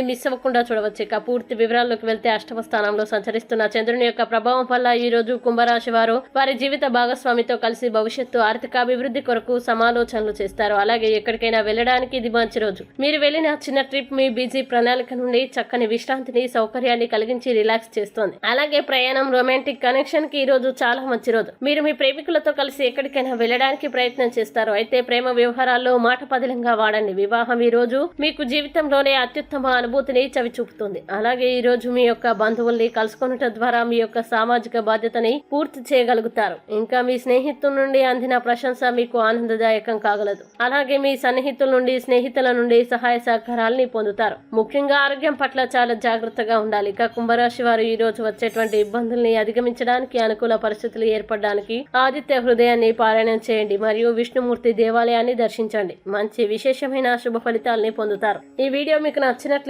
వీడియోల్ని miss అవ్వకుండా చూడవచ్చు. ఇక పూర్తి వివరాల్లోకి వెళ్తే అష్టమ స్థానంలో సంచరిస్తున్న చంద్రుని యొక్క ప్రభావం వల్ల ఈ రోజు కుంభరాశి వారు వారి జీవిత భాగస్వామితో కలిసి భవిష్యత్తు ఆర్థికాభివృద్ధి కొరకు సమాలోచనలు చేస్తారు. అలాగే ఎక్కడికైనా వెళ్ళడానికి ఇది మంచి రోజు. మీరు వెళ్ళిన చిన్న ట్రిప్ మీ బిజీ ప్రణాళిక నుండి చక్కని విశ్రాంతిని సౌకర్యాన్ని కలిగించి రిలాక్స్ చేస్తోంది. అలాగే ప్రయాణం రొమాంటిక్ కనెక్షన్కి ఈ రోజు చాలా మంచి రోజు. మీరు మీ ప్రేమికులతో కలిసి ఎక్కడికైనా వెళ్ళడానికి ప్రయత్నం చేస్తారు. అయితే ప్రేమ వ్యవహారాల్లో మాట పదిలంగా వాడండి. వివాహం ఈ రోజు మీకు జీవితంలోనే అత్యుత్తమ సానుభూతిని చవి చూపుతుంది అలాగే ఈ రోజు మీ యొక్క బంధువుల్ని కలుసుకొనుట ద్వారా మీ యొక్క సామాజిక బాధ్యతని పూర్తి చేయగలుగుతారు. ఇంకా మీ స్నేహితుల నుండి అందిన ప్రశంస మీకు ఆనందదాయకం కాగలదు. అలాగే మీ సన్నిహితుల నుండి స్నేహితుల నుండి సహాయ సహకారాలని పొందుతారు. ముఖ్యంగా ఆరోగ్యం పట్ల చాలా జాగ్రత్తగా ఉండాలి. ఇక కుంభరాశి వారు ఈ రోజు వచ్చేటువంటి ఇబ్బందుల్ని అధిగమించడానికి అనుకూల పరిస్థితులు ఏర్పడడానికి ఆదిత్య హృదయాన్ని పారాయణం చేయండి. మరియు విష్ణుమూర్తి దేవాలయాన్ని దర్శించండి. మంచి విశేషమైన శుభ ఫలితాలని పొందుతారు. ఈ వీడియో మీకు నచ్చినట్లు